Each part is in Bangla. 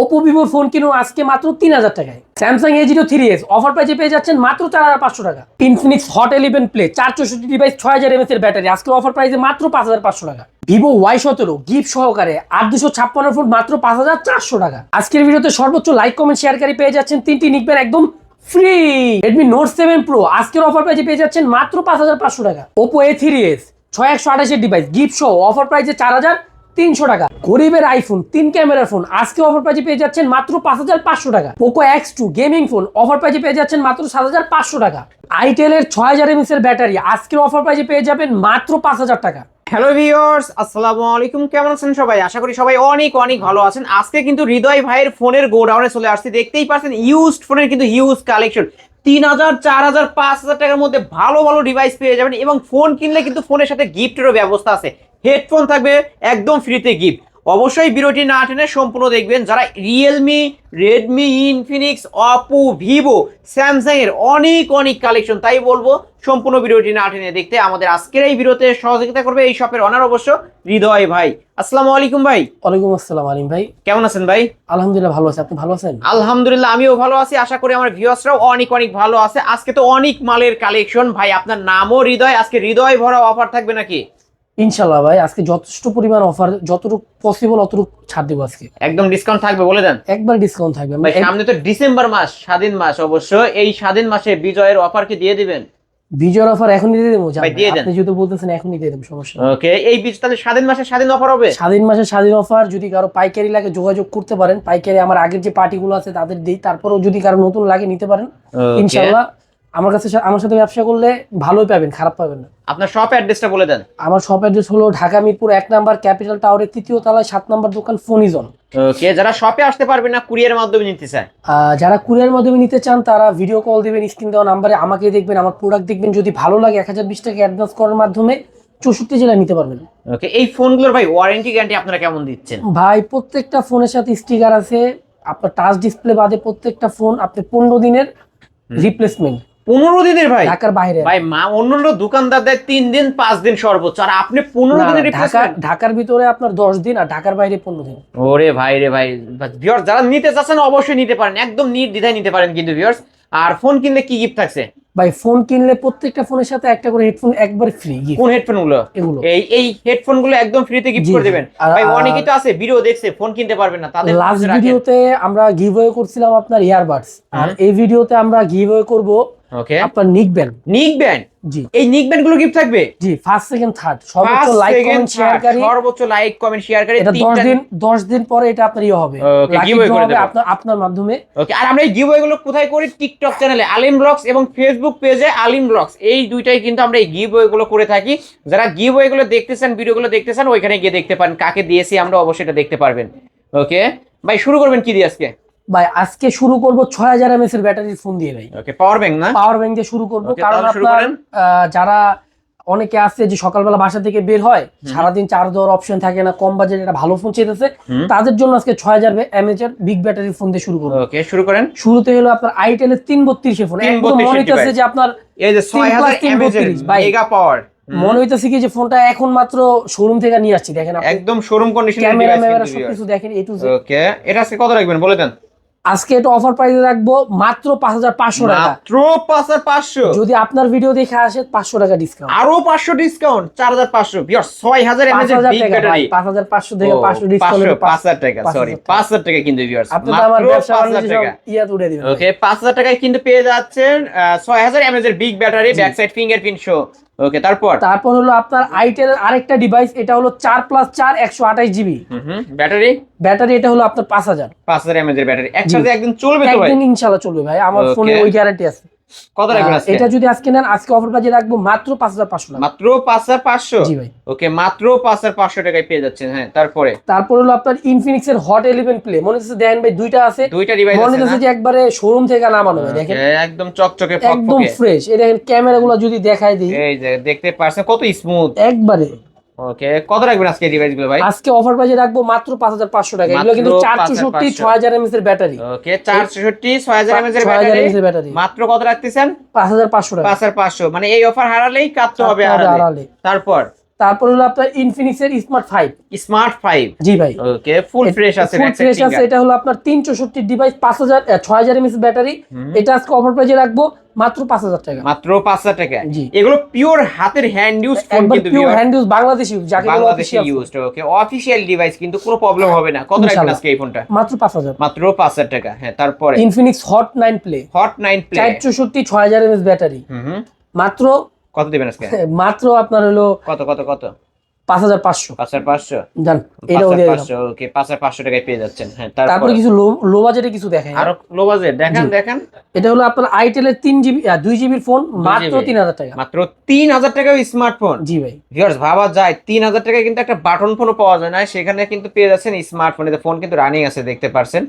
ওপো ভিভোর ফোন কিনুন আজকে মাত্র তিন হাজার টাকায়। Samsung A zero three S offer প্রাইজে পেয়ে যাচ্ছেন মাত্র চার হাজার পাঁচশো টাকা। ইনফিনিক্স হট এলিভেন প্লে চার চৌষট্টি ডিভাইস ছয় হাজার এমএস এর ব্যাটারি, আজকে অফার প্রাইজে মাত্র পাঁচ হাজার পাঁচশো টাকা। ভিভো ওয়াই সতেরো গিফট সহকারে আট দুশো ছাপ্পান্ন ফুট মাত্র পাঁচ হাজার চারশো টাকা। আজকের ভিডিওতে সর্বোচ্চ লাইক কমেন্ট শেয়ারকারী পেয়ে যাচ্ছেন তিনটি নিকবেন একদম free Redmi Note seven pro আজকের অফার প্রাইজে পেয়ে যাচ্ছেন মাত্র পাঁচ হাজার পাঁচশো টাকা। ওপো এ থ্রি এস ছয় একশো আঠাশের ডিভাইস গিফট সহ অফার প্রাইজে চার হাজার তিনশো টাকা। গরিবের আইফোন তিন ক্যামেরার ফোন আজকে অফার প্রাইজে পেয়ে যাচ্ছেন মাত্র পাঁচ হাজার পাঁচশো টাকা। Poco X two gaming phone offer প্রাইজে পেয়ে যাচ্ছেন মাত্র সাত হাজার পাঁচশো টাকা। আইটেলের ছয় হাজার এমএস এর ব্যাটারি আজকের অফার প্রাইজে পেয়ে যাবেন মাত্র পাঁচ হাজার টাকা। হ্যালো ভিউয়ার্স আসসালামু আলাইকুম। কেমন আছেন সবাই? আশা করি সবাই অনেক অনেক ভালো আছেন। আজকে কিন্তু হৃদয় ভাইয়ের ফোনের গোডাউনে চলে আসছে। দেখতেই পাচ্ছেন ইউজড ফোনের কিন্তু হিউজ কালেকশন তিন হাজার, চার হাজার, পাঁচ হাজার টাকার মধ্যে ভালো ভালো ডিভাইস পেয়ে যাবেন এবং ফোন কিনলে কিন্তু ফোনের সাথে গিফটেরও ব্যবস্থা আছে। হেডফোন থাকবে একদম ফ্রিতে গিফট অবশ্যই ভিডিওটি না টেনে সম্পূর্ণ দেখবেন যারা Realme Redmi Infinix Oppo Vivo Samsung এর অনেক অনেক কালেকশন তাই বলব সম্পূর্ণ ভিডিওটি না টেনে দেখতে আমাদের আজকের এই ভিডিওতে সহযোগিতা করবে এই শপের অনার অবশ্য হৃদয় ভাই। আসসালামু আলাইকুম ভাই। ওয়ালাইকুম আসসালাম আলিম ভাই। কেমন আছেন ভাই? আলহামদুলিল্লাহ ভালো আছে আপনি ভালো আছেন? আলহামদুলিল্লাহ আমিও ভালো আছি। আশা করি আমার ভিউয়ার্সরাও অনেক অনেক ভালো আছে। আজকে তো অনেক মালের কালেকশন ভাই আপনার নামও হৃদয়। আজকে হৃদয় ভরা অফার থাকবে নাকি? ইনশাল্লাহ ভাই আজকে যথেষ্ট পরিমাণ অফার যতটুকু পসিবল অতটুকু ছাড় দেবো আজকে। একদম ডিসকাউন্ট থাকবে বলে দেন। একবার ডিসকাউন্ট থাকবে। সামনে তো ডিসেম্বর মাস স্বাধীন মাস অবশ্য এই স্বাধীন মাসে বিজয়ের অফার কি দিয়ে দিবেন? বিজয়ের অফার এখনই দিয়ে দেবো। আপনি যেহেতু বলতেছেন এখনই দিয়ে দেবো সমস্যা ওকে এই বীজ তাহলে স্বাধীন মাসে স্বাধীন অফার হবে? স্বাধীন মাসে স্বাধীন অফার যদি কারও পাইকারি লাগে যোগাযোগ করতে পারেন। পাইকারি আমার আগের যে পার্টিগুলো আছে তাদের দিই। তারপরেও যদি কারও নতুন লাগে নিতে পারেন। ইনশাল্লাহ আমার কাছে আমার সাথে ব্যবসা করলে ভালোই পাবেন খারাপ পাবেন না। আপনার শপ অ্যাড্রেসটা বলে দেন। আমার শপ অ্যাড্রেস হলো ঢাকা মিরপুর এক নাম্বার ক্যাপিটাল টাওয়ারের তৃতীয় তলায় সাত নাম্বার দোকান ফোনিজন। ওকে যারা শপে আসতে পারবে না কুরিয়ার মাধ্যমে নিতে চায়। আহ, যারা কুরিয়ার মাধ্যমে নিতে চান তারা ভিডিও কল দিবেন স্ক্রিন দেওয়া নাম্বারে আমাকে দেখবেন আমার প্রোডাক্ট দেখবেন। যদি ভালো লাগে এক হাজার বিশ টাকা অ্যাডভান্স করার মাধ্যমে চৌষট্টি জেলায় নিতে পারবেন। ওকে এই ফোনগুলোর ভাই ওয়ারেন্টি গ্যারান্টি আপনারা কেমন দিচ্ছেন? ভাই প্রত্যেকটা ফোনের সাথে স্টিকার আছে। আপনার টাচ ডিসপ্লে বাদে প্রত্যেকটা ফোন আপনি পনেরো দিনের রিপ্লেসমেন্ট পনেরো দিনের ভাই। ঢাকার বাইরে। ভাই মা অন্য অন্য দোকানদার দেয় তিন দিন পাঁচ দিন সর্বোচ্চ। আর আপনি পনেরো দিনের ঢাকা ঢাকার ভিতরে আপনার দশ দিন আর ঢাকার বাইরে পনেরো দিন। ওরে ভাই রে ভাই। ভিউয়ার্স যারা নিতে চাচ্ছেন অবশ্যই নিতে পারেন। একদম নির্দ্বিধায় নিতে পারেন কিন্তু ভিউয়ার্স আর ফোন কিনলে কি গিফট থাকছে? ভাই ফোন কিনলে প্রত্যেকটা ফোনের সাথে একটা করে হেডফোন একবার ফ্রি কোন হেডফোনগুলো? এগুলো। এই এই হেডফোনগুলো একদম ফ্রিতে গিফট করে। দেবেন। ভাই অনেকেই তো আছে ভিডিও দেখছে ফোন কিনতে পারবেন না তাদের লাস্ট। ভিডিওতে আমরা গিভওয়ে করছিলাম আপনার ইয়ারবাডস আর। এই ভিডিওতে আমরা গিভওয়ে করব ওকে আপনার নিক ব্যান্ড নিক ব্যান্ড জি। এই নিক ব্যান্ডগুলো গিফট থাকবে? জি ফার্স্ট সেকেন্ড থার্ড সর্বোচ্চ লাইক কমেন্ট শেয়ার করি। সর্বোচ্চ লাইক কমেন্ট শেয়ার করে। এটা দশ তিনটা দিন দশ দিন পরে এটা আপনার ইয়ে হবে। Giveaway draw করে দেবো। আপনার আপনার মাধ্যমে। ওকে আর আমরা এই গিভওয়ে গুলো কোথায় করি? টিকটক চ্যানেলে আলিম ব্লগস এবং ফেসবুক পেজে আলিম ব্লগস এই দুইটাই কিন্তু আমরা এই গিভওয়ে গুলো করে থাকি। যারা গিভওয়ে গুলো দেখতেছেন ভিডিও গুলো দেখতেছেন ওইখানে গিয়ে দেখতে পারেন। কাকে দিয়েছি আমরা অবশ্যই এটা দেখতে পারবেন। ওকে ভাই শুরু করবেন কি দিয়ে আজকে? ভাই আজকে শুরু করব ছয় হাজার এমএস এর ব্যাটারির ফোন দিয়ে ভাই। ওকে পাওয়ার ব্যাংক না? পাওয়ার ব্যাংক দিয়ে শুরু করব কারণ আপনার যারা অনেকে আছে যে সকালবেলা বাসা থেকে বের হয় সারাদিন চার্জ দেওয়ার অপশন থাকে না কম বাজেট একটা ভালো ফোন চেয়েছে তাদের জন্য আজকে ছয় হাজার এমএচ এর বিগ ব্যাটারির ফোন দিয়ে শুরু করব। ওকে শুরু করেন। শুরুতে হলো আপনার আইটেল এর তিন ফোন একদম মনে হইতেছে যে আপনার এই যে ছয় হাজার তিন বত্রিশ, মেগা পাওয়ার মনে হইতেছে কি যে ফোনটা এখন মাত্র শোরুম থেকে নিয়ে আসছি দেখেন একদম শোরুম কন্ডিশনের ক্যামেরা ম্যামেরা সবকিছু দেখেন এ টু ওকে এটা আজকে কত রাখবেন বলে দেন। আজকে এটা অফার প্রাইসে রাখব মাত্র পাঁচ হাজার পাঁচশো টাকা। মাত্র পাঁচ হাজার পাঁচশো। যদি আপনার ভিডিও দেখে আসে পাঁচশো টাকা ডিসকাউন্ট আরও পাঁচশো ডিসকাউন্ট চার হাজার পাঁচশো। ছয় হাজার পাঁচ হাজার পাঁচশো থেকে পাঁচশো ডিসকাউন্ট পাঁচ হাজার টাকা সরি পাঁচ হাজার টাকা কিন্তু আপনি আমার ব্যবসা ইয়া তুলে দিবেন ওকে পাঁচ হাজার টাকায় কিন্তু পেয়ে যাচ্ছেন ছয় হাজার এমএজ এর big battery back side fingerprint show okay তারপর? তারপর হলো আপনার আইটেল আরেকটা ডিভাইস এটা হলো চার প্লাস চার একশো আঠাশ জিবি ব্যাটারি? ব্যাটারি এটা হলো আপনার পাঁচ হাজার। পাঁচ হাজার এমএজ এর ব্যাটারি। একসাথে একদিন চলবে তো ভাই? একদিন ইনশাল্লাহ চলবে ভাই আমার ফোনে ওই গ্যারান্টি আছে। কত রাখবেন আজকে? এটা যদি আজকে নেন আজকে অফার প্রাইজে রাখব মাত্র পাঁচ হাজার পাঁচশো টাকা। মাত্র পাঁচ হাজার পাঁচশো? জি ভাই। ওকে মাত্র পাঁচ হাজার পাঁচশো টাকায় পেয়ে যাচ্ছেন হ্যাঁ তারপরে? তারপর হলো আপনার ইনফিনিক্স এর হট ইলেভেন প্লে মনে হচ্ছে দেখেন ভাই দুইটা আছে। দুইটা ডিভাইস মনে আছে হচ্ছে যে একবারে শোরুম থেকে নামানো ভাই দেখেন। একদম চকচকে একদম ফ্রেশ এই দেখেন ক্যামেরা গুলো যদি দেখাই দিই। এই যে দেখতে পারছেন কত স্মুথ একবারে। ওকে কত রাখবেন আজকে ডিভাইসগুলো ভাই? আজকে অফার প্রাইসে রাখব মাত্র পাঁচ হাজার পাঁচশো টাকা। এগুলো কিন্তু চার 5,500 চৌষট্টি ছয় হাজার এমএস এর ব্যাটারি ওকে চার ছেষট্টি ছয় হাজার এমএজ এর ছয় হাজার ব্যাটারি এমএস এর ব্যাটারি মাত্র কত রাখতেছেন? পাঁচ হাজার পাঁচশো টাকা। পাঁচ হাজার পাঁচশো। মানে এই অফার হারালেই কাটতে হবে হারালে। তারপর? তারপর হলো আপনার ইনফিনিক্সের স্মার্ট ফাইভ স্মার্ট ফাইভ জি ভাই। ওকে ফুল ফ্রেশ আছে ফুল ফ্রেশ আছে। এটা হলো আপনার তিন চৌষট্টি ডিভাইস পাঁচ হাজার ছয় হাজার এমএস ব্যাটারি এটা আজকে অফার প্রাইজে রাখব মাত্র পাঁচ হাজার টাকা। মাত্র পাঁচ হাজার টাকা। জি। এগুলো পিওর হাতের হ্যান্ড ইউজ ফোন কিন্তু pure hand use Bangladeshi use, যাকে বলে ইউজড ওকে অফিসিয়াল ডিভাইস কিন্তু কোনো প্রবলেম হবে না। কত রাখবেন আজকে এই ফোনটা মাত্র পাঁচ হাজার। মাত্র পাঁচ হাজার টাকা। হ্যাঁ তারপরে? Infinix Hot nine Play Hot nine Play চার চৌষট্টি ছয় হাজার এমএস ব্যাটারি হুম। মাত্র কত দিবেন আজকে? মাত্র আপনার হলো কত কত কত? পাঁচ হাজার পাঁচশো। পাঁচ হাজার পাঁচশো? জান এটাও দিয়ে পাঁচশো ওকে পাঁচ হাজার পাঁচশো টাকায় পেয়ে যাচ্ছেন। হ্যাঁ তারপরে? কিছু লো বাজেটে কিছু দেখেন। আরও লো বাজেট দেখান দেখান। এটা হলো আপনার আইটেল এর তিন জিবি দুই জিবির ফোন মাত্র তিন হাজার টাকা। মাত্র তিন হাজার টাকা স্মার্টফোন। জি ভাই। ভিউয়ার্স ভাবা যায় তিন হাজার টাকায় কিন্তু একটা বাটন ফোনও পাওয়া যায় না। সেখানে কিন্তু পেয়ে যাচ্ছেন স্মার্টফোন। এতে ফোন কিন্তু রানিং আছে দেখতে পারছেন।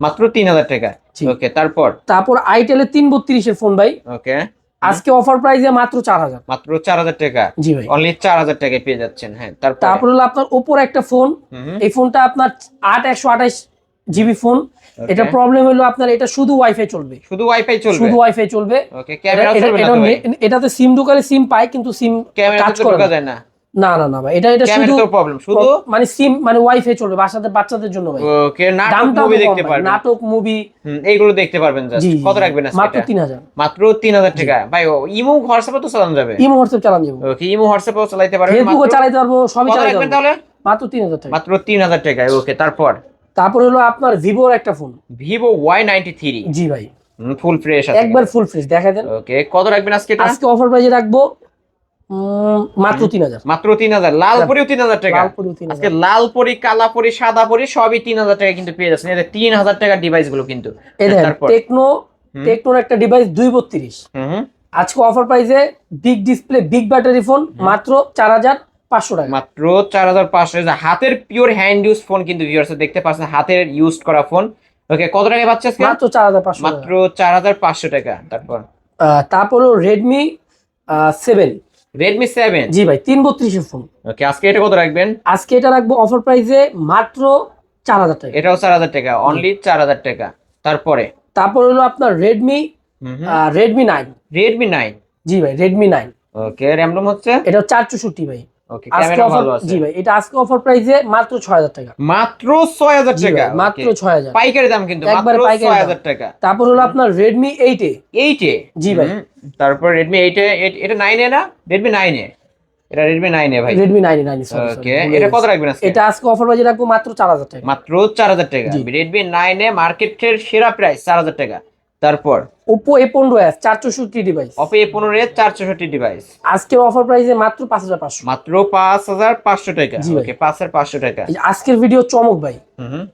মাত্র তিন হাজার টাকা। ওকে তারপর? তারপর আইটেল এর তিন বত্রিশের ফোন ভাই। ওকে। আজকে অফার প্রাইসে মাত্র চার হাজার। মাত্র চার হাজার টাকা। জি ভাই। অনলি চার হাজার টাকায় পেয়ে যাচ্ছেন হ্যাঁ তারপর? তারপর হলো আপনার ওপর একটা ফোন এই ফোনটা আপনার আট একশো আঠাশ জিবি ফোন এটা প্রবলেম হলো আপনার এটা শুধু ওয়াইফাই চলবে। শুধু ওয়াইফাই চলবে? শুধু ওয়াইফাই চলবে। ওকে ক্যামেরা চলবে না এটাতে সিম ঢোকালে সিম পায় কিন্তু সিম ক্যামেরা কাজ করে না। না না না ভাই এটা এটা শুধু প্রবলেম শুধু মানে সিম মানে ওয়াইফাই চলবে বাসাতে বাচ্চাদের জন্য ভাই। ওকে নাটক মুভি দেখতে পারবেন। নাটক মুভি এইগুলো দেখতে পারবেন জাস্ট কত রাখবেন আজকে মাত্র এটা? তিন হাজার। মাত্র তিন হাজার টাকা। ভাই ইমো হোয়াটসঅ্যাপে তো চালানো যাবে। ইমো হোয়াটসঅ্যাপ চালান যাব। ওকে ইমো হোয়াটসঅ্যাপেও চালাইতে পারবেন ফেসবুকও পারব সবই পারব। তাহলে? মাত্র তিন হাজার টাকা। মাত্র তিন হাজার টাকায় ওকে তারপর? তারপর হলো আপনার ভিভোর একটা phone Vivo Y ninety three জি ভাই। ফুল ফ্রেশ আছে। একবার ফুল ফ্রেশ দেখা দেন। ওকে কত রাখবেন আজকে আজকে অফার প্রাইজে রাখব মাত্র তিন হাজার। মাত্র তিন হাজার লাল পরিও তিন হাজার টাকা। আজকে লাল পরি কালা পরি সাদা পরি সবই তিন হাজার টাকা কিন্তু পেয়ে যাচ্ছেন। এদের তিন হাজার টাকার ডিভাইসগুলো কিন্তু। টেকনো টেকনোর একটা ডিভাইস দুই বত্রিশ। আজকে অফার প্রাইসে big display big battery phone মাত্র চার হাজার পাঁচশো টাকা। মাত্র চার হাজার পাঁচশো হাতের পিওর হ্যান্ড ইউজ ফোন কিন্তু ভিউয়ার্স দেখতে পাচ্ছেন হাতের ইউজ করা ফোন ওকে কত টাকা পাচ্ছে মাত্র চার হাজার পাঁচশো মাত্র চার হাজার পাঁচশো টাকা তারপর। তারপর রেডমি সেভেন রেডমি সেভেন জি ভাই তিন বত্রিশের ফোন ওকে আজকে এটা কত রাখবেন? আজকে এটা রাখব অফার প্রাইসে মাত্র চার হাজার টাকা। এটাও চার হাজার টাকা অনলি চার হাজার টাকা। তারপরে? তারপর হলো আপনার Redmi Redmi nine Redmi nine জি ভাই রেডমি নাইন ওকে র্যামরম হচ্ছে? এটা চার চৌষট্টি ভাই। ওকে ক্যামেরা ভালো আছে। জি ভাই এটা আজকে অফার প্রাইসে মাত্র ছয় হাজার টাকা। মাত্র মাত্র। ছয় হাজার। পাইকারি দাম কিন্তু মাত্র টাকা। তারপর হলো আপনার রেডমি জি ভাই। তারপর রেডমি এটা নাইনে না? রেডমি নাইনে এটা রেডমি নাইনে ভাই। রেডমি নাইন নাইন ওকে এটা কত রাখবেন আজকে? এটা আজকে অফার প্রাইসে রাখব মাত্র চার হাজার টাকা। মাত্র চার হাজার টাকা। জি। রেডমি নাইনে মার্কেটের সেরা প্রাইস চার হাজার টাকা। তারপর? ওপো এ পনেরো এস চার চৌষট্টি ডিভাইস অপো এ পনেরো এর চার চৌষট্টি ডিভাইস আজকের অফার প্রাইসে মাত্র পাঁচ হাজার পাঁচশো। মাত্র পাঁচ হাজার পাঁচশো টাকা। ওকে পাঁচ হাজার পাঁচশো টাকা। আজকের ভিডিও চমক ভাই। হুম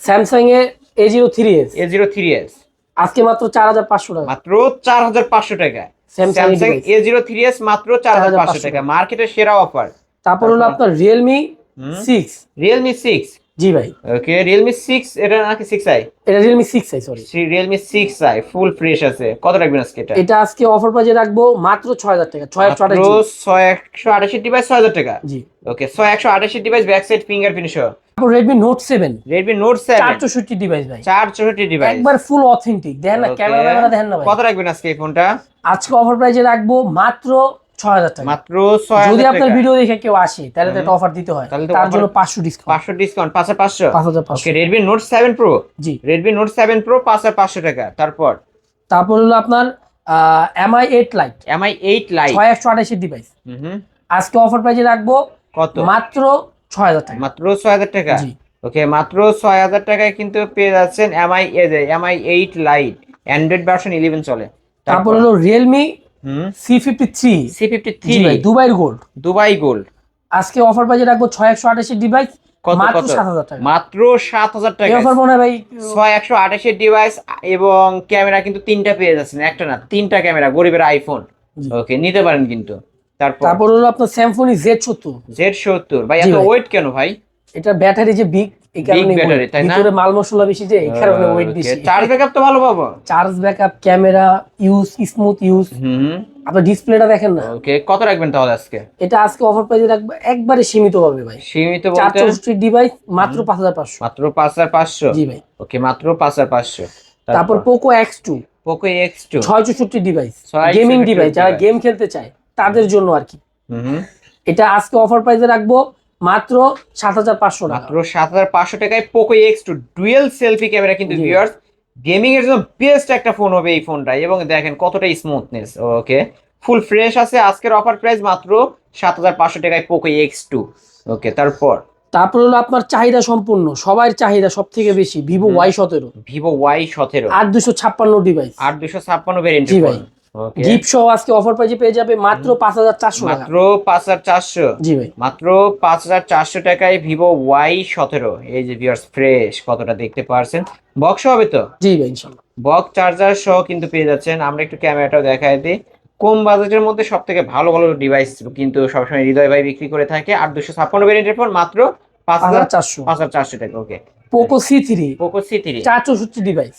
Samsung A A zero three S A zero three S আজকে মাত্র চার হাজার পাঁচশো টাকা। মাত্র চার হাজার পাঁচশো টাকা। Samsung Samsung. A zero three S মাত্র চার হাজার পাঁচশো 4500 টাকা। মার্কেটের সেরা অফার তারপর হলো আপনার রিয়েলমি। সিক্স রিয়েলমি সিক্স জি ভাই। ওকে রিয়েলমি সিক্স এটা নাকি সিক্স আই এটা Realme six I sorry Realme six I full fresh আছে। কত রাখবেন আজকে এটা? এটা আজকে অফার প্রাইজে রাখব মাত্র ছয় হাজার টাকা ছয় একশো আঠাশ মাত্র ছয় একশো আটাশি ডিভাইস ছয় হাজার টাকা? জি। ওকে ছয় একশো আটাশি ডিভাইস ব্যাক সাইড ফিঙ্গারপ্রিন্ট সহ তারপর Redmi note seven Redmi note seven চার চৌষট্টি ডিভাইস ভাই। চার চৌষট্টি ডিভাইস একবার ফুল অথেন্টিক দেখেন না ক্যামেরা দেখেন না ভাই। কত রাখবেন আজকে এই ফোনটা আজকে অফার প্রাইজে রাখব মাত্র ছয় হাজার টাকা। মাত্র ছয় যদি আপনার ভিডিও দেখে কেউ আসে তাহলে তো একটা অফার দিতে হয়। তার জন্য পাঁচশো ডিসকাউন্ট ওকে জি। টাকা। তারপর? তারপর হলো আপনার ডিভাইস হুম আজকে অফার রাখব কত? মাত্র ছয় হাজার টাকা। মাত্র ছয় হাজার টাকা? জি। ওকে মাত্র ছয় হাজার টাকায় কিন্তু পেয়ে যাচ্ছেন MI MI eight lite Android version eleven চলে। তারপর হলো Realme C fifty three C fifty three দুবাইয়ের গোল্ড দুবাই গোল্ড আজকে অফার প্রাইজে রাখব ছয় একশো আঠাশের ডিভাইস মাত্র সাত হাজার টাকা। মাত্র সাত হাজার টাকা। অফার মনে ভাই ছয় একশো আঠাশের ডিভাইস এবং ক্যামেরা কিন্তু তিনটা পেয়ে যাচ্ছেন একটা না তিনটা ক্যামেরা গরিবের আইফোন ওকে নিতে পারেন কিন্তু। তারপর? তারপর হলো আপনার স্যামসনি জেড সত্তর। জেড সত্তর। ভাই এত ওয়েট কেন ভাই? এটা ব্যাটারি যে বিগ এই কারণে battery, তাই না? ভিতরে মাল মশলা বেশি যে এই কারণে ওয়েট বেশি। চার্জ ব্যাকআপ তো ভালো পাবো। Charge backup camera use smooth use হুম আপনার ডিসপ্লেটা দেখেন না। ওকে কত রাখবেন তাহলে আজকে? এটা আজকে অফার প্রাইসে রাখব একবারে সীমিত হবে ভাই। সীমিত বলতে? চৌষট্টি ডিভাইস মাত্র জি ভাই। ওকে তারপর? Poco X two Poco X two ছয় চৌষট্টি ডিভাইস গেমিং ডিভাইস যারা গেম খেলতে চায় তাদের জন্য আর কি। হুম এটা আজকে অফার প্রাইসে রাখব মাত্র সাত হাজার পাঁচশো মাত্র সাত হাজার পাঁচশো টাকায় Poco X two dual selfie camera কিন্তু ভিউয়ার্স গেমিং এর জন্য বেস্ট একটা ফোন হবে এই ফোনটা এবং দেখেন কতটা স্মুথনেস ওকে ফুল ফ্রেশ আছে আজকের অফার প্রাইস মাত্র সাত হাজার পাঁচশো টাকায় পোকো এক্স টু ওকে তারপর? তারপর হলো আপনার চাহিদা সম্পূর্ণ সবার চাহিদা সব থেকে বেশি ভিভো ওয়াই সতেরো। ভিভো ওয়াই সতেরো। আট দুশো ছাপ্পান্ন ডিভাইস আট দুশো ছাপ্পান্ন ভেরিয়েন্ট ভাই। গিফট সহ আজকে অফার প্রাইজে পেয়ে যাবে মাত্র পাঁচ হাজার চারশো টাকা। মাত্র পাঁচ হাজার চারশো? জি ভাই। মাত্র পাঁচ হাজার চারশো টাকায় ভিভো ওয়াই সতেরো। এই যে ভিউয়ার্স ফ্রেশ কতটা দেখতে পারছেন? বক্স হবে তো? জি ভাই ইনশাল্লাহ বক্স চার্জার সহ কিন্তু পেয়ে যাচ্ছেন। আমরা একটু ক্যামেরাটাও দেখাই দিই। কম বাজেটের মধ্যে সব থেকে ভালো ভালো ডিভাইস কিন্তু সবসময় হৃদয় ভাই বিক্রি করে থাকে। আর দুশো ছাপ্পান্ন ভেরিয়েন্টের ফোন মাত্র পাঁচ হাজার চারশো। পাঁচ হাজার চারশো টাকা okay Poco C three Poco C three চার চৌষট্টি ডিভাইস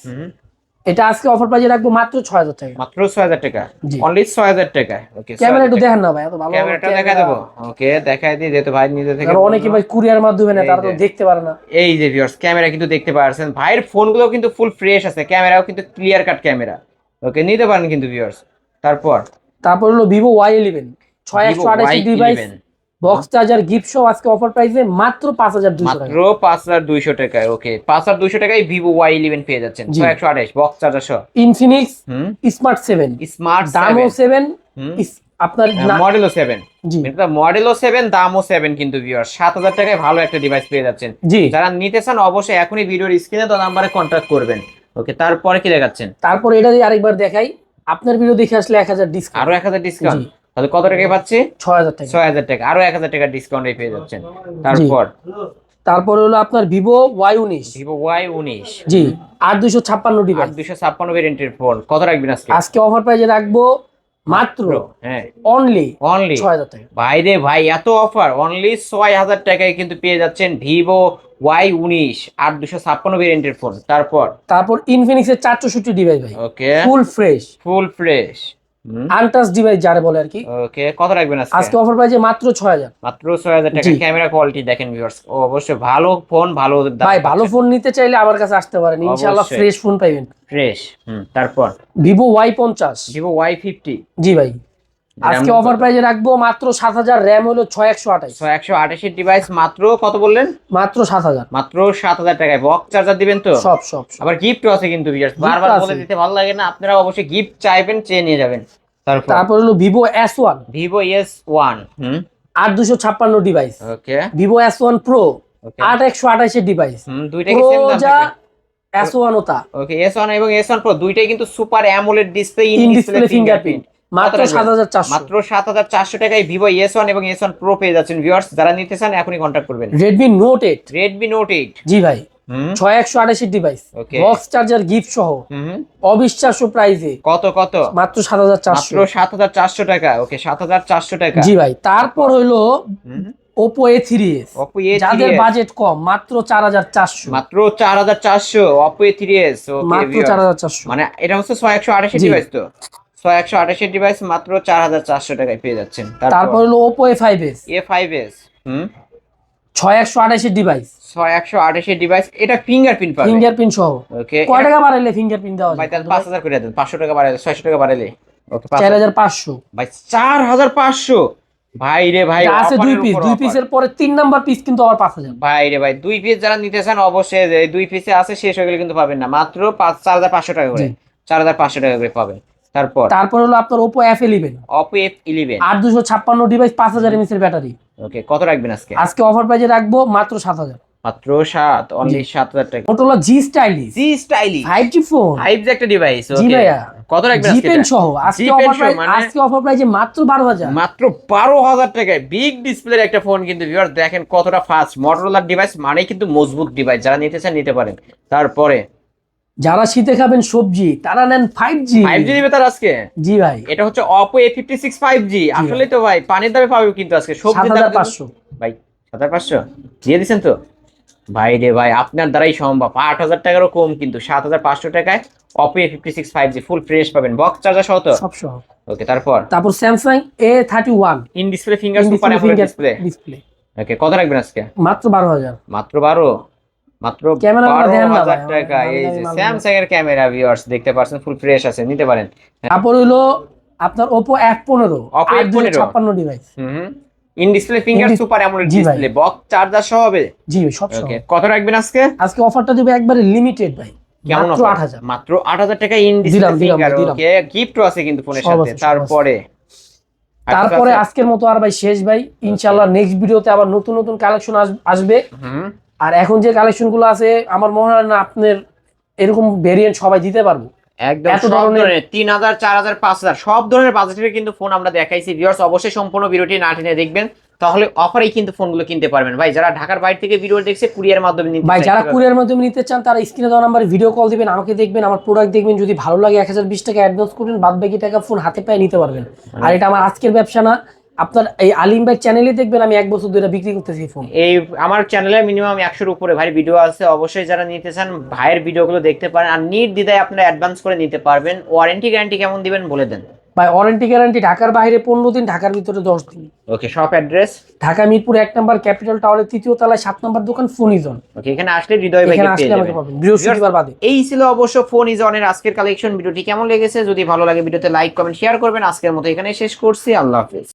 এটা আজকে অফার প্রাইজে রাখব মাত্র ছয় হাজার টাকা। মাত্র ছয় হাজার টাকা। অনলি ছয় হাজার টাকা। ওকে ক্যামেরা একটু দেখেন না ভাই এত ভালো ক্যামেরাটা দেখা দেবো। ওকে দেখাই দিই যেহেতু ভাই নিজে থেকে কারণ অনেকে ভাই কুরিয়ার মাধ্যমে না তারা তো দেখতে পারে না। এই যে ভিউয়ার্স ক্যামেরা কিন্তু দেখতে পারছেন। ভাইয়ের ফোনগুলো কিন্তু ফুল ফ্রেশ আছে। ক্যামেরাও কিন্তু ক্লিয়ার কাট ক্যামেরা ওকে নিতে পারেন কিন্তু ভিউয়ার্স তারপর? তারপর হলো ভিভো ওয়াই ইলেভেন ছয় Vivo একশো আঠাশি device Y11 box charger gift সহ আজকে অফার প্রাইসে মাত্র পাঁচ হাজার মাত্র টাকা। পাঁচ হাজার দুইশো টাকায় ওকে পাঁচ হাজার দুইশো টাকায় ভিভো ওয়াই ইলেভেন পেয়ে যাচ্ছেন জি। ছয় একশো আঠাশ বক্স চার্জার সহ। ইনফিনিক্স স্মার্ট সেভেন স্মার্ট দামও সেভেন হুম। আপনার মডেলও সেভেন জি। এটা মডেলও সেভেন দামও সেভেন কিন্তু ভিউয়ার সাত হাজার টাকায় ভালো একটা ডিভাইস পেয়ে যাচ্ছেন। যারা নিতে চান অবশ্যই এখনই ভিডিওর স্ক্রিনে তো নাম্বারে কন্ট্যাক্ট করবেন। ওকে তারপরে কি দেখাচ্ছেন? তারপর এটা দিয়ে আরেকবার দেখাই। আপনার ভিডিও দেখে আসলে এক হাজার ডিসকাউন্ট আরও এক হাজার ডিসকাউন্ট। তাহলে কত টাকায় পাচ্ছি? ছয় হাজার টাকা। ছয় হাজার টাকা। আরও এক হাজার টাকা ডিসকাউন্টে পেয়ে যাচ্ছেন। তারপর? তারপর হলো আপনার ভিভো ওয়াই উনিশ। ভিভো ওয়াই উনিশ। জি। আট দুশো ছাপ্পান্ন আর ডিভাইস দুশো ছাপ্পান্ন ভেরিয়েন্টের ফোন কত রাখবেন আজকে? আজকে অফার প্রাইজে রাখব মাত্র হ্যাঁ। অনলি অনলি ছয় হাজার টাকা। ভাই রে ভাই এত অফার অনলি ছয় হাজার টাকায় কিন্তু পেয়ে যাচ্ছেন ভিভো ওয়াই উনিশ আর দুশো ছাপ্পান্ন ভেরিয়েন্টের ফোন তারপর? তারপর ইনফিনিক্সের চার চৌষট্টি ডিভাইস ভাই। Okay full fresh full fresh untouch device যারে বলে আর কি। ওকে কত রাখবেন আজকে? আজকে অফার প্রাইজে মাত্র ছয় হাজার। মাত্র ছয় হাজার টাকা। ক্যামেরা কোয়ালিটি দেখেন ভিউয়ার্স ও অবশ্যই ভালো ফোন ভালো ভাই ভালো ফোন নিতে চাইলে আমার কাছে আসতে পারেন। ইনশাআল্লাহ ফ্রেশ ফোন পাইবেন। ফ্রেশ হুম তারপর? পঞ্চাশ। ভিভো ওয়াই ফিফটি জি ভাই। আজকে অফার প্রাইজে রাখব মাত্র সাত হাজার র্যাম হলো ছয় একশো আঠাশ। ছয় একশো আঠাশের ডিভাইস মাত্র কত বললেন? মাত্র সাত হাজার মাত্র সাত হাজার টাকায়। বক্স চার্জার দিবেন তো? সব সব। আবার গিফট আছে কিন্তু viewers। বারবার বলে দিতে ভালো লাগে না আপনারা অবশ্যই গিফট চাইবেন চেয়ে নিয়ে যাবেন। তারপর? তারপর হলো Vivo S one Vivo S one হুম। আট দুশো ছাপ্পান্ন device okay Vivo S one pro okay আট একশো আঠাশের ডিভাইস হুম দুইটা কি সেম দাম যা থাকবে এস ওয়ান ও তা। ওকে এস ওয়ান এবং এস ওয়ান প্রো দুইটাই কিন্তু super AMOLED display in display fingerprint মাত্র সাত হাজার চারশো। মাত্র সাত হাজার চারশো টাকায় ভিভো এস ওয়ান এবং এস ওয়ান প্রো পেয়ে যাচ্ছেন ভিউয়ার্স যারা নিতে চান এখনই কন্ট্যাক্ট করবেন। Redmi note eight Redmi note eight জি ভাই। ছয় একশো আঠাশি ডিভাইস. বক্স চার্জার গিফট সহ। অবিশ্বাস্য প্রাইসে কত কত? মাত্র সাত হাজার চারশো। সাত হাজার চারশো টাকা। ওকে সাত হাজার চারশো টাকা। জি ভাই। তারপর হইল ওপো এ থ্রি এস যাদের বাজেট কম মাত্র চার হাজার চারশো। মাত্র চার হাজার চারশো অপো এ থ্রি এস মাত্র চার হাজার চারশো। মানে এটা হচ্ছে ছয় একশো আঠাশের জি। ডিভাইস তো। ছয় একশো আঠাশের ডিভাইস মাত্র চার হাজার চারশো টাকায় পেয়ে যাচ্ছেন। তারপর? হলো Oppo A five S A five S হুম? ছয় একশো আঠাশি ডিভাইস ছয় একশো আঠাশের ডিভাইস এটা ফিঙ্গারপ্রিন্ট পাবে ফিঙ্গারপ্রিন্ট সহ। ওকে কয় টাকা বাড়াইলে ফিঙ্গারপ্রিন্ট দেওয়া ভাই তাহলে পাঁচ হাজার করে দেন পাঁচশো টাকা বাড়াইলে ছয়শো টাকা বাড়াইলে। ওকে চার হাজার। পাঁচশো। ভাই চার হাজার পাঁচশো? ভাই রে ভাই আছে দুই পিস দুই পিসের পরে তিন নাম্বার পিস কিন্তু আবার পাঁচ হাজার। ভাই রে ভাই দুই পিস যারা নিতে চান অবশ্যই দুই পিসে আছে শেষ হয়ে গেলে কিন্তু পাবেন না। মাত্র পাঁচ চার হাজার পাঁচশো টাকা করে চার হাজার পাঁচশো টাকা করে পাবেন। তারপর? তারপর হলো আপনার Oppo F eleven Oppo F eleven আট দুশো ছাপ্পান্ন ডিভাইস পাঁচ হাজার এমএস এর ব্যাটারি। ওকে কত রাখবেন আজকে? আজকে অফার প্রাইজে রাখব মাত্র সাত হাজার। মাত্র সাত অনলি সাত হাজার টাকা। Motorola G stylish G stylish five G phone five G একটা ডিভাইস জি ভাইয়া। কত রাখবেন জি আজকে পেন সহ। আজকে অফার প্রাইস মানে- আজকে অফার প্রাইজে মাত্র বারো হাজার। মাত্র বারো হাজার টাকায় বিগ ডিসপ্লের একটা ফোন কিন্তু ভিউয়ার দেখেন কতটা ফাস্ট মটোরোলার ডিভাইস মানেই কিন্তু মজবুত ডিভাইস যারা নিতে চান নিতে পারেন। তারপরে যারা শীতে খাবেন সবজি তারা নেন ফাইভ জি ফাইভ জি তার আজকে? জি ভাই। এটা হচ্ছে Oppo A fifty six five G আসলে তো ভাই পানির দামে পাবে কিন্তু আজকে। হাজার দাম পাঁচশো। ভাই সাত পাঁচশো। দিয়ে দিচ্ছেন তো? ভাই রে ভাই আপনার দ্বারাই সম্ভব। আট হাজার টাকারও কম কিন্তু সাত হাজার পাঁচশো টাকায় Oppo A fifty six five G full fresh পাবেন। বক্স চার্জার সহ তো? সব সহ। ওকে তারপর? তারপর Samsung A thirty one in display finger super display display okay কত রাখবেন আজকে? মাত্র বারো হাজার। মাত্র বারো? মাত্র হাজার টাকা। এই যে স্যামসাং এর ক্যামেরা ভিউয়ার্স দেখতে পাচ্ছেন ফুল ফ্রেশ আছে নিতে পারেন। তারপর হইল আপনার ওপো এফ পনেরো Oppo আট দুশো F15 ছাপ্পান্ন device in display finger super AMOLED display box charger সহ হবে? জি সব কত রাখবেন আজকে? আজকে অফারটা দিবে একবারে লিমিটেড ভাই। মাত্র offer? আট হাজার। মাত্র আট হাজার টাকা ইন ডিসপ্লে ফিঙ্গার ওকে গিফটও আছে কিন্তু ফোনের সাথে। তারপরে? তারপরে আজকের মতো আর ভাই শেষ ভাই। ইনশাল্লাহ নেক্সট ভিডিওতে আবার নতুন নতুন কালেকশন আসবে। আর এখন যে কালেকশনগুলো আছে আমার মনে হয় না আপনার এরকম ভেরিয়েন্ট সবাই দিতে পারব। একদম সব ধরনের- তিন হাজার চার হাজার পাঁচ হাজার সব ধরনের বাজেটের কিন্তু ফোন আমরা দেখাইছি। ভিউয়ার্স অবশ্যই সম্পূর্ণ ভিডিওটি না টেনে দেখবেন। তাহলে অফারেই কিন্তু ফোনগুলো কিনতে পারবেন। ভাই যারা ঢাকার বাইরে থেকে ভিডিও দেখছে কুরিয়ার মাধ্যমে নিতে ভাই যারা কুরিয়ার মাধ্যমে নিতে চান তারা স্ক্রিনে দেওয়া নাম্বারে ভিডিও কল দিবেন আমাকে দেখবেন আমার প্রোডাক্ট দেখবেন যদি ভালো লাগে এক হাজার বিশ টাকা অ্যাডভান্স করবেন বাদ বাকি টাকা ফোন হাতে পায়ে নিতে পারবেন। আর এটা আমার আজকের ব্যবসা না আপনার এই আলিম ভাই চ্যানেলে দেখবেন আমি এক বছর ধরে বিক্রি করতেছি ফোন এই আমার চ্যানেলে মিনিমাম একশোর উপরে ভাই ভিডিও আছে অবশ্যই যারা নিতে চান ভাইয়ের ভিডিওগুলো দেখতে পারেন। আর নিট দিদায় আপনারা অ্যাডভান্স করে নিতে পারবেন। ওয়ারেন্টি গ্যারান্টি কেমন দিবেন বলে দেন। ভাই ওয়ারেন্টি গ্যারান্টি ঢাকার বাইরে পনেরো দিন ঢাকার ভিতরে দশ দিন। Okay shop address Dhaka Mirpur এক নম্বর ক্যাপিটাল টাওয়ারের তৃতীয় তলায় সাত নম্বর দোকান ফোনিজন ওকে এখানে আসলে হৃদয় ভাই এখানে আসলে আমাকে পাবেন বৃহস্পতিবার বাদে। এই ছিল অবশ্য ফোন অনের আজকের কালেকশন ভিডিওটি কেমন লেগেছে? যদি ভালো লাগে ভিডিওতে লাইক কমেন্ট শেয়ার করবেন। আজকের মতো এখানে শেষ করছি। আল্লাহ হাফিজ।